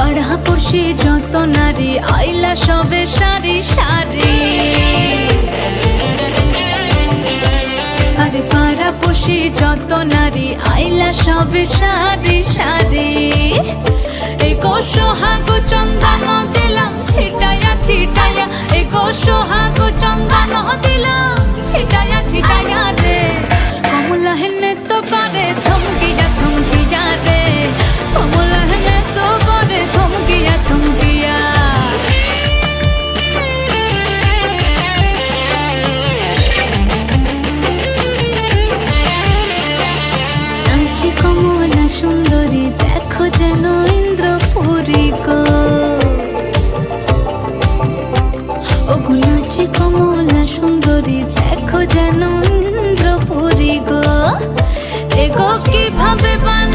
পাড়া পড়শি যত নারী, আইলা সবে সারি সারি। আরে পাড়া পড়শি যত নারী, আইলা সবে সারি সারি। এই গো যেন ইন্দ্রপুরী গো। ওগো নাচি কমলা সুন্দরী দেখো যেন ইন্দ্রপুরী গো। এগো কীভাবে বান